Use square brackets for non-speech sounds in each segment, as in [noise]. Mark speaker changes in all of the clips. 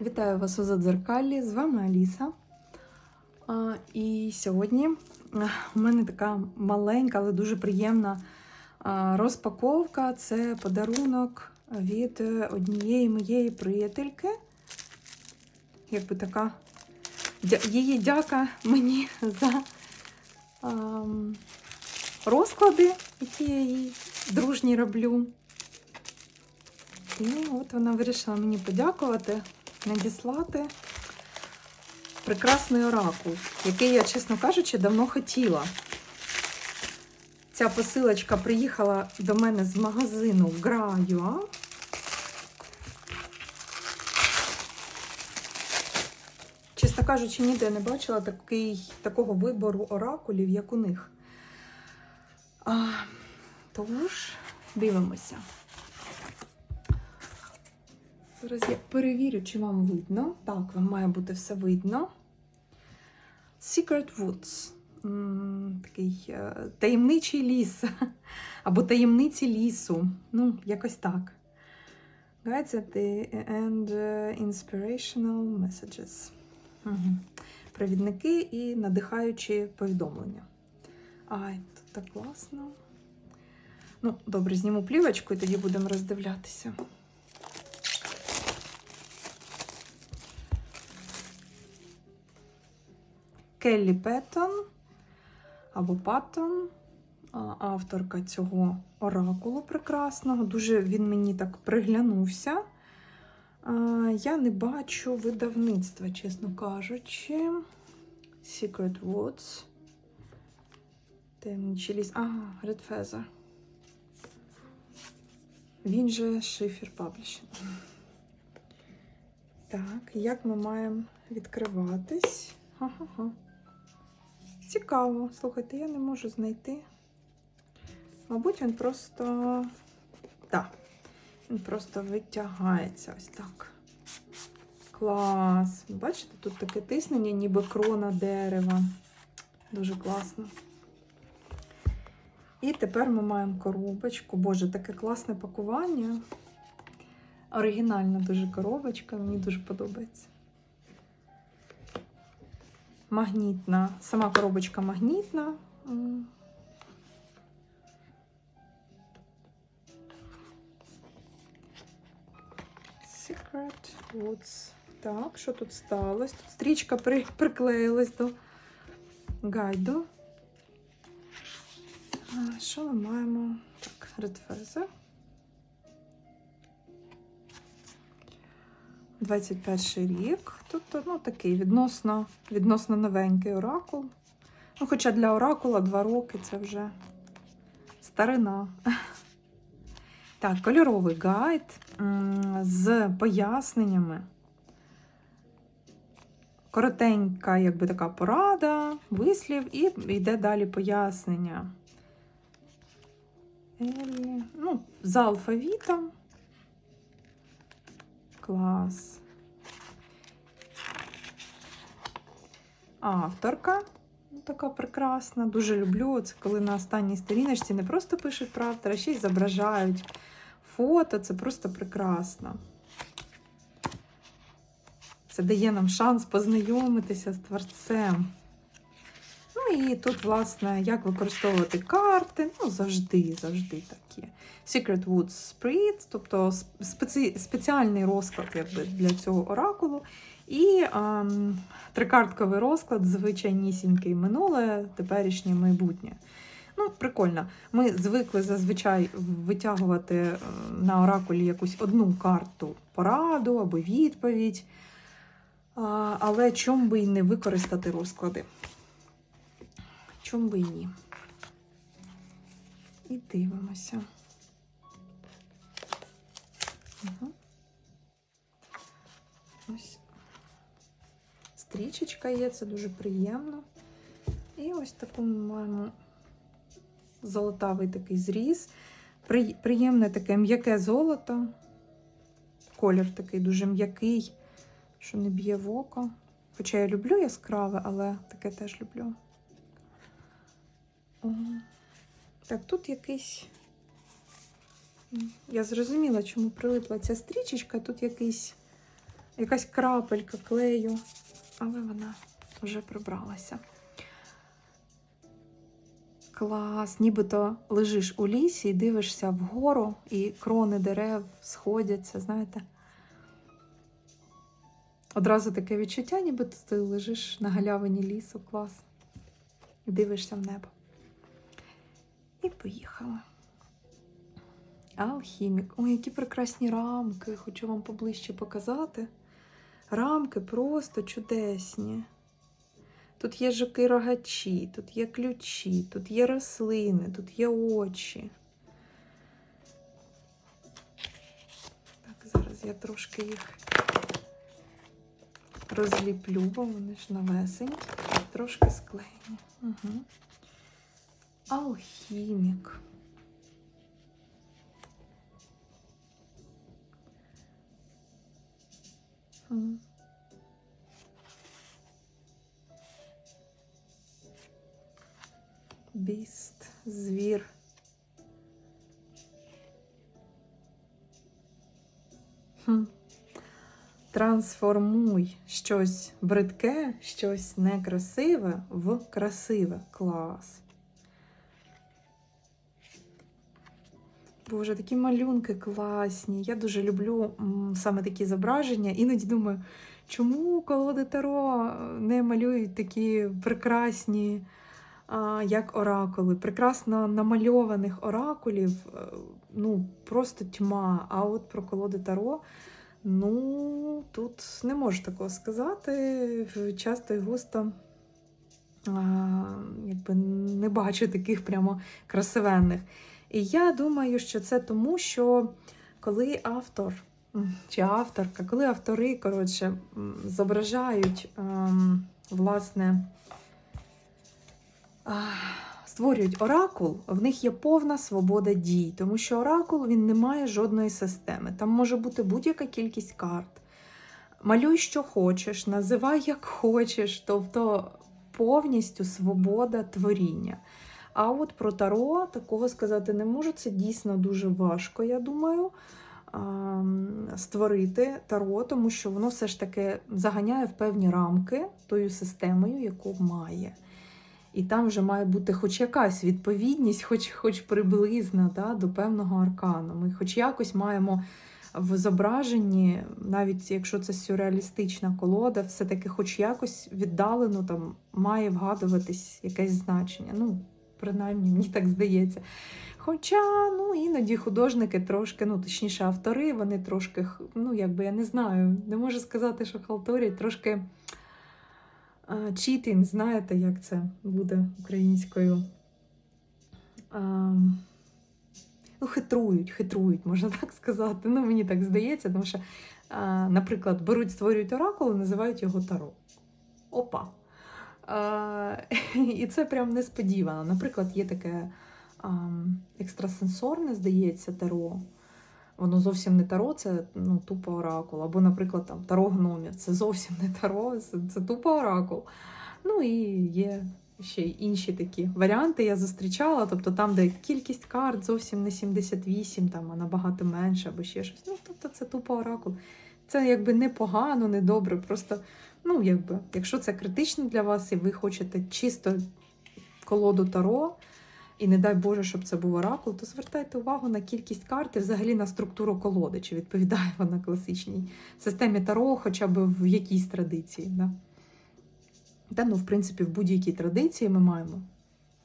Speaker 1: Вітаю вас у Задзеркалі, з вами Аліса. І сьогодні у мене така маленька, але дуже приємна розпаковка. Це подарунок від е, однієї моєї приятельки. Якби така її дяка мені [laughs] за розклади, які я їй дружні роблю. І от вона вирішила мені подякувати, надіслати прекрасний оракул, який я, чесно кажучи, давно хотіла. Ця посилочка приїхала до мене з магазину Граюа. Чесно кажучи, ніде не бачила такий, такого вибору оракулів, як у них. А, тож, дивимося. Зараз я перевірю, чи вам видно. Так, вам має бути все видно. Secret Woods. Такий е, таємничий ліс. [laughs] Або таємниці лісу. Ну, якось так. Guides and uh, inspirational messages. Провідники і надихаючі повідомлення. Ай, тут так класно. Ну, добре, зніму плівочку і тоді будемо роздивлятися. Келлі Петтон або Паттон, авторка цього оракулу прекрасного. Дуже він мені так приглянувся. Я не бачу видавництва, чесно кажучи. Secret Woods. Таємничий ліс. Ага, Red Feather. Він же Шифер Publishing. Так, як ми маємо відкриватись? Ха-ха-ха. Цікаво. Слухайте, я не можу знайти. Мабуть, він просто. Так. Він просто витягається ось так. Клас. Бачите, тут таке тиснення, ніби крона дерева. Дуже класно. І тепер ми маємо коробочку. Боже, таке класне пакування. Оригінальна дуже коробочка, мені дуже подобається. Магнітна. Сама коробочка магнітна. Secret Woods. Так, що тут сталося? Тут стрічка при, приклеїлась до гайду. Що ми маємо? Так, Red Feather. 21 рік. Тут ну, такий відносно, відносно новенький оракул. Ну, хоча для оракула 2 роки це вже старина. [laughs] Так, кольоровий гайд з поясненнями. Коротенька, якби така порада, вислів, і йде далі пояснення. Ну, з алфавітом. Клас. Авторка ну, така прекрасна. Дуже люблю це, коли на останній сторіночці не просто пишуть про автора, а ще й зображають фото. Це просто прекрасно. Це дає нам шанс познайомитися з творцем. І тут, власне, як використовувати карти. Ну, завжди, завжди такі. Secret Woods Spread, тобто спеці... спеціальний розклад якби, для цього оракулу. І ем, трикартковий розклад, звичайнісінький минуле, теперішнє майбутнє. Ну, прикольно. Ми звикли зазвичай витягувати е, на оракулі якусь одну карту пораду або відповідь. Але чом би і не використати розклади? Чом би і ні? І дивимося. Угу. Ось стрічечка є, це дуже приємно. І ось таку ми маємо золотавий такий зріз. Приємне таке м'яке золото. Колір такий дуже м'який, що не б'є в око. Хоча я люблю яскраве, але таке теж люблю. Так, тут якийсь. Я зрозуміла, чому прилипла ця стрічечка. Тут якийсь якась крапелька клею, але вона вже прибралася. Клас, нібито лежиш у лісі і дивишся вгору, і крони дерев сходяться, знаєте. Одразу таке відчуття, ніби ти лежиш на галявині лісу, клас. І дивишся в небо. І поїхали. Алхімік. Ой, які прекрасні рамки. Хочу вам поближче показати. Рамки просто чудесні. Тут є жуки рогачі, тут є ключі, тут є рослини, тут є очі. Так, зараз я трошки їх розліплю, бо вони ж навесенькі, трошки склеєні. Угу. Алхімік. Біст, звір. Хм. Трансформуй щось бридке, щось некрасиве в красиве. Клас. Боже, такі малюнки класні. Я дуже люблю саме такі зображення. Іноді думаю, чому колоди Таро не малюють такі прекрасні, як оракули, прекрасно намальованих оракулів, е, ну, просто тьма. А от про колоди Таро, ну, тут не можу такого сказати. Часто і густо а, якби не бачу таких прямо красивенних. І я думаю, що це тому, що коли автор чи авторка, коли автори коротше, зображають ем, власне, створюють оракул, в них є повна свобода дій, тому що оракул він не має жодної системи. Там може бути будь-яка кількість карт. Малюй, що хочеш, називай як хочеш, тобто повністю свобода творіння. А от про таро такого сказати не можу. Це дійсно дуже важко, я думаю, створити таро, тому що воно все ж таки заганяє в певні рамки тою системою, яку має. І там вже має бути хоч якась відповідність, хоч хоч приблизна да, до певного аркану. Ми хоч якось маємо в зображенні, навіть якщо це сюрреалістична колода, все-таки хоч якось віддалено там має вгадуватись якесь значення. Ну, принаймні, мені так здається. Хоча, ну, іноді художники трошки, ну, точніше, автори, вони трошки, ну, якби я не знаю, не можу сказати, що халтурять, трошки читінг, знаєте, як це буде українською. А, ну, хитрують, хитрують, можна так сказати. Ну, мені так здається, тому що, а, наприклад, беруть, створюють оракул і називають його Таро. Опа. [laughs] І це прям несподівано. Наприклад, є таке екстрасенсорне, здається, таро. Воно зовсім не таро, це ну, тупо оракул. Або, наприклад, там таро гномів. Це зовсім не таро, це, це тупо оракул. Ну і є ще й інші такі варіанти. Я зустрічала. Тобто там, де кількість карт зовсім не 78, там, а набагато менше, або ще щось. Ну, тобто це тупо оракул. Це якби не погано, не добре. Просто, ну, якби, якщо це критично для вас, і ви хочете чисто колоду таро. І не дай Боже, щоб це був оракул, то звертайте увагу на кількість карт і взагалі на структуру колоди, чи відповідає [laughs] вона класичній системі Таро, хоча б в якійсь традиції. Да? Та, ну, в принципі, в будь-якій традиції ми маємо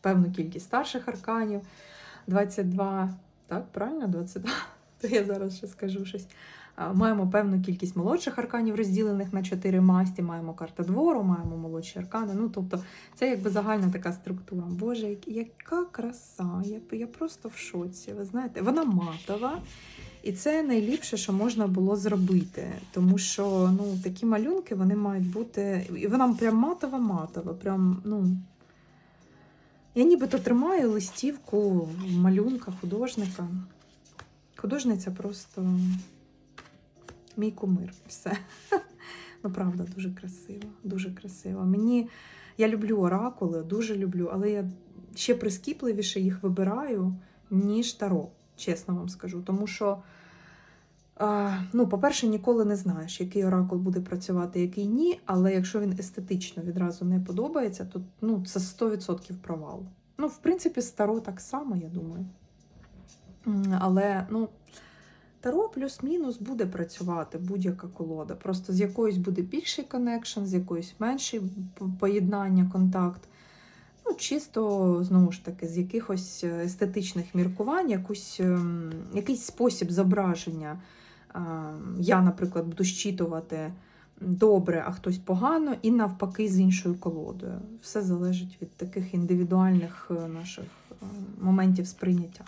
Speaker 1: певну кількість старших арканів, 22, так, правильно, 22? [laughs] То я зараз ще скажу щось. Маємо певну кількість молодших арканів, розділених на чотири масті, маємо карта двору, маємо молодші аркани. Ну, тобто, це якби загальна така структура. Боже, яка краса! Я я просто в шоці. Ви знаєте, вона матова. І це найліпше, що можна було зробити. Тому що ну, такі малюнки вони мають бути. І вона прям матова-матова. Прям, ну. Я нібито тримаю листівку малюнка художника. Художниця просто мій кумир. Все. [laughs] Ну, правда, дуже красиво. Дуже красиво. Мені я люблю оракули, дуже люблю, але я ще прискіпливіше їх вибираю, ніж таро, чесно вам скажу. Тому що ну, по-перше, ніколи не знаєш, який оракул буде працювати, який ні. Але якщо він естетично відразу не подобається, то ну, це 100% провал. Ну, в принципі, старо так само, я думаю. Але, ну, Таро плюс-мінус буде працювати будь-яка колода. Просто з якоюсь буде більший коннекшн, з якоюсь менший поєднання, контакт. Ну, чисто, знову ж таки, з якихось е, естетичних міркувань, якусь, ем, якийсь спосіб зображення. Е, Я, наприклад, буду щитувати добре, а хтось погано, і навпаки з іншою колодою. Все залежить від таких індивідуальних е, наших моментів сприйняття.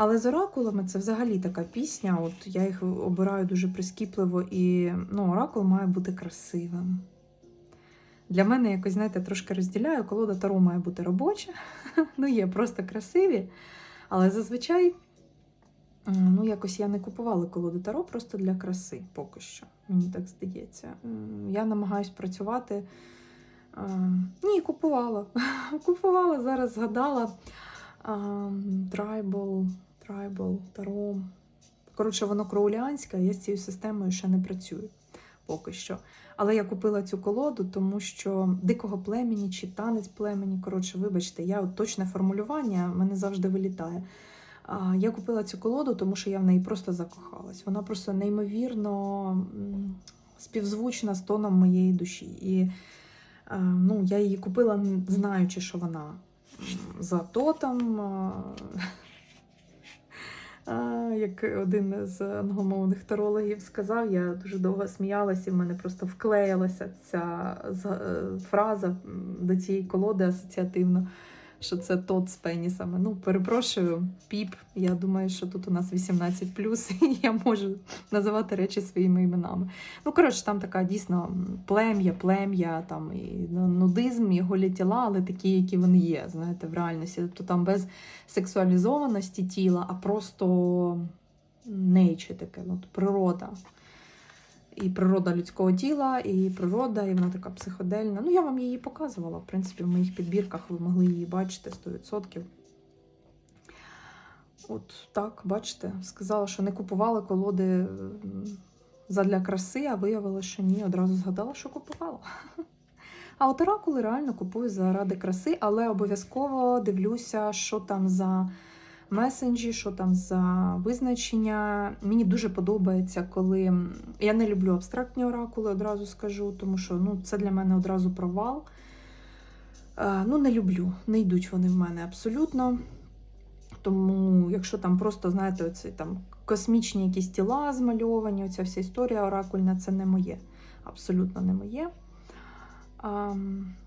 Speaker 1: Але з оракулами це взагалі така пісня. От я їх обираю дуже прискіпливо, і ну, оракул має бути красивим. Для мене якось, знаєте, трошки розділяю, колода Таро має бути робоча. [laughs] Ну, є просто красиві. Але зазвичай, ну, якось я не купувала колоду Таро просто для краси поки що. Мені так здається. Я намагаюсь працювати. Ні, купувала. [laughs] Купувала, зараз згадала. Трайбл, трайбл, Таро. Коротше, воно кроуліанське, я з цією системою ще не працюю поки що. Але я купила цю колоду, тому що дикого племені чи танець племені. Коротше, вибачте, я от точне формулювання мене завжди вилітає. Я купила цю колоду, тому що я в неї просто закохалась. Вона просто неймовірно співзвучна з тоном моєї душі. І ну, я її купила, знаючи, що вона за тотом. Як один з англомовних тарологів сказав, я дуже довго сміялася, і в мене просто вклеїлася ця е, фраза до цієї колоди асоціативно, що це тот з пенісами. Ну, перепрошую, піп. Я думаю, що тут у нас 18 [laughs] і я можу називати речі своїми іменами. Ну, коротше, там така дійсно плем'я, плем'я, там і ну, нудизм, і голі тіла, але такі, які вони є, знаєте, в реальності. Тобто там без сексуалізованості тіла, а просто нейче таке, от природа. І природа людського тіла, і природа, і вона така психодельна. Ну, я вам її показувала. В принципі, в моїх підбірках ви могли її бачити 100%. От так, бачите, сказала, що не купувала колоди задля краси, а виявилося, що ні, одразу згадала, що купувала. А от оракули реально купую заради краси, але обов'язково дивлюся, що там за месенджі, що там за визначення. Мені дуже подобається, коли я не люблю абстрактні оракули, одразу скажу, тому що ну, це для мене одразу провал. Е, Ну, не люблю, не йдуть вони в мене абсолютно. Тому, якщо там просто, знаєте, оці там космічні якісь тіла змальовані, оця вся історія оракульна, це не моє. Абсолютно не моє.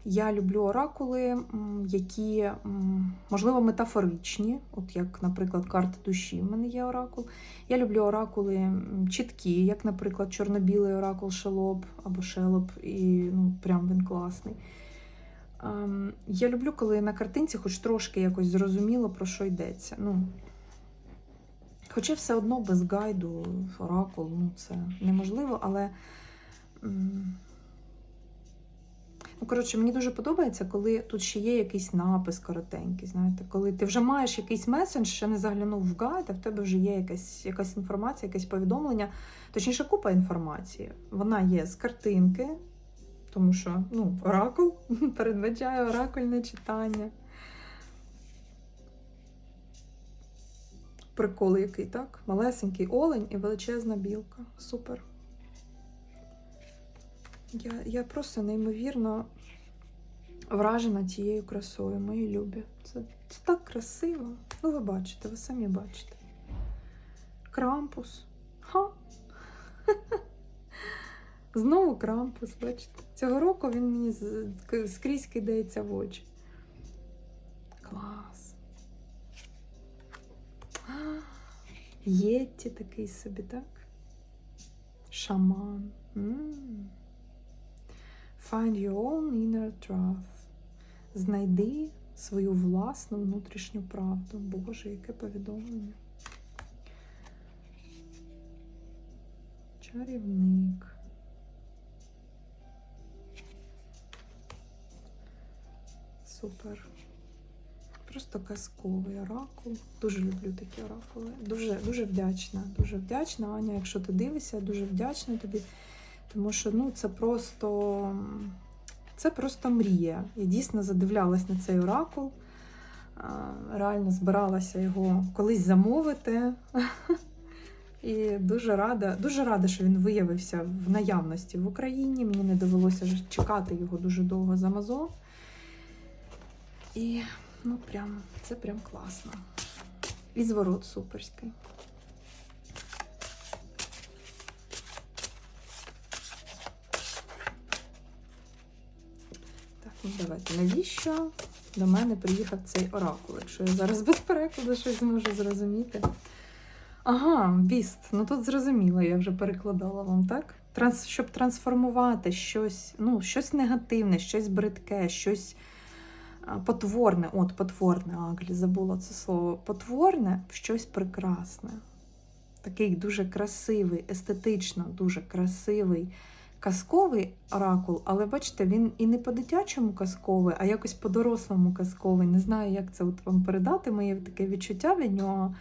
Speaker 1: Я люблю оракули, які, можливо, метафоричні, от як, наприклад, карта душі в мене є оракул. Я люблю оракули чіткі, як, наприклад, чорно-білий оракул Шелоп або Шелоп, і ну, прям він класний. Я люблю, коли на картинці хоч трошки якось зрозуміло, про що йдеться. Ну, хоча все одно без гайду оракул, ну, це неможливо, але. Ну, коротше, мені дуже подобається, коли тут ще є якийсь напис коротенький. Знаєте, коли ти вже маєш якийсь месендж, ще не заглянув в гайд, а в тебе вже є якась, якась інформація, якесь повідомлення, точніше, купа інформації. Вона є з картинки, тому що ну, оракул [laughs] передбачає оракульне читання. Прикол який, так? Малесенький олень і величезна білка. Супер. Я, я просто неймовірно вражена цією красою, мої любі. Це, це так красиво. Ну, ви бачите, ви самі бачите. Крампус. Ха! [laughs] Знову крампус, бачите. Цього року він мені скрізь кидається в очі. Клас. Єтті такий собі, так? Шаман. М. Find your own inner truth. Знайди свою власну внутрішню правду. Боже, яке повідомлення. Чарівник. Супер. Просто казковий оракул. Дуже люблю такі оракули. Дуже, дуже вдячна. Дуже вдячна, Аня, якщо ти дивишся, дуже вдячна тобі. Тому що ну, це просто це просто мрія. Я дійсно задивлялась на цей оракул. Реально збиралася його колись замовити. [laughs] І дуже рада, дуже рада, що він виявився в наявності в Україні. Мені не довелося чекати його дуже довго з Амазон. І ну прям, це прям класно. І зворот суперський. Давайте. Навіщо до мене приїхав цей оракул? Якщо я зараз без перекладу щось зможу зрозуміти. Ага, біст. Ну тут зрозуміло, я вже перекладала вам, так? Транс, щоб трансформувати щось, ну, щось негативне, щось бридке, щось потворне. От, потворне, Аглі, забула це слово. Потворне в щось прекрасне. Такий дуже красивий, естетично дуже красивий, казковий оракул, але бачите, він і не по-дитячому казковий, а якось по-дорослому казковий. Не знаю, як це от вам передати, моє таке відчуття від нього.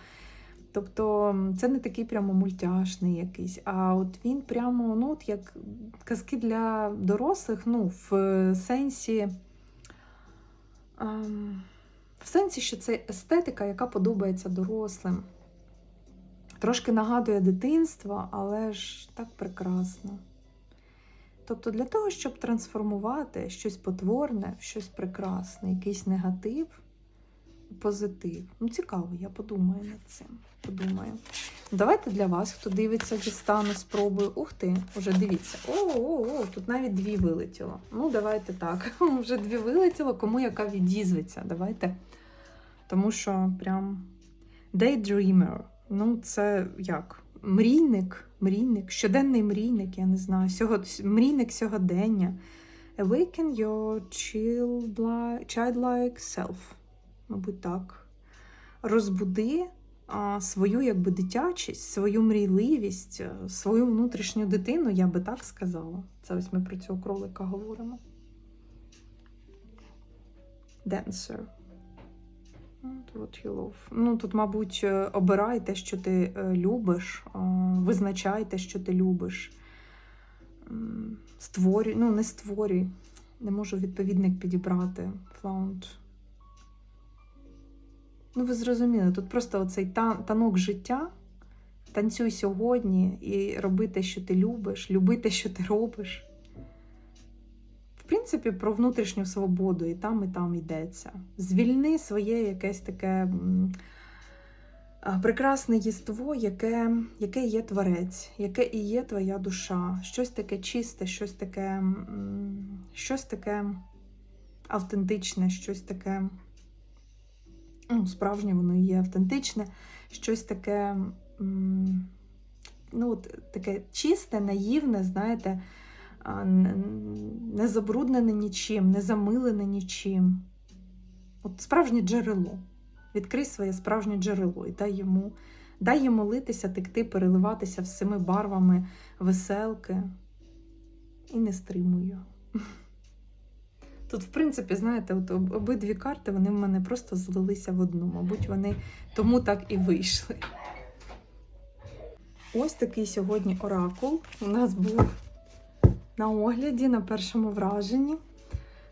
Speaker 1: Тобто це не такий прямо мультяшний якийсь, а от він прямо ну, от як казки для дорослих, ну, в сенсі, ем, в сенсі, що це естетика, яка подобається дорослим. Трошки нагадує дитинство, але ж так прекрасно. Тобто, для того, щоб трансформувати щось потворне в щось прекрасне, якийсь негатив позитив. Ну, цікаво, я подумаю над цим. Подумаю. Давайте для вас, хто дивиться, дістану, спробую. Ух ти, вже дивіться. О-о-о, тут навіть дві вилетіло. Ну, давайте так. [laughs] Вже дві вилетіло, кому яка відізветься. Давайте. Тому що прям daydreamer. Ну, це як? Мрійник, мрійник, щоденний мрійник, я не знаю. Сього... Мрійник сьогодення. Awaken your childlike self мабуть, так. Розбуди а, свою якби дитячість, свою мрійливість, е, свою внутрішню дитину, я би так сказала. Це ось ми про цього кролика говоримо. Dancer. You love. Ну, тут, мабуть, е, обирай те, що ти е, любиш, визначай те, що ти любиш. Створюй, ну, не створюй. Не можу відповідник підібрати. Found. Ну, ви зрозуміли, тут просто оцей танок життя. Танцюй сьогодні і роби те, що ти любиш, люби те, що ти робиш. Принципі, про внутрішню свободу і там, і там йдеться. Звільни своє якесь таке прекрасне єство, яке яке є творець, яке і є твоя душа. Щось таке чисте, щось таке, щось таке автентичне, щось таке ну, справжнє воно є автентичне, щось таке ну, таке чисте, наївне, знаєте, не забруднене нічим, не замилене нічим. От Справжнє джерело. Відкрий своє справжнє джерело і дай йому дай йому литися, текти, переливатися всіми барвами веселки і не стримуй його. Тут, в принципі, знаєте, от обидві карти вони в мене просто злилися в одну. Мабуть, вони тому так і вийшли. Ось такий сьогодні оракул у нас був на огляді, на першому враженні.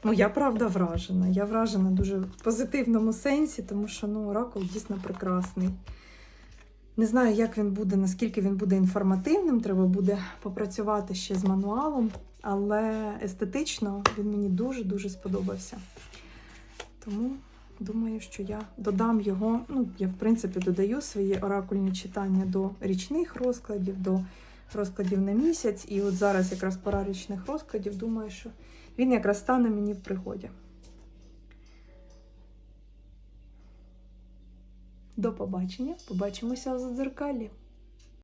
Speaker 1: Ну, я правда вражена. Я вражена дуже в позитивному сенсі, тому що ну, оракул дійсно прекрасний. Не знаю, як він буде, наскільки він буде інформативним, треба буде попрацювати ще з мануалом але естетично він мені дуже-дуже сподобався. Тому думаю, що я додам його. Ну, я, в принципі, додаю свої оракульні читання до річних розкладів, до розкладів на місяць. І от зараз якраз пора річних розкладів, думаю, що він якраз стане мені в пригоді. До побачення. Побачимося у задзеркалі.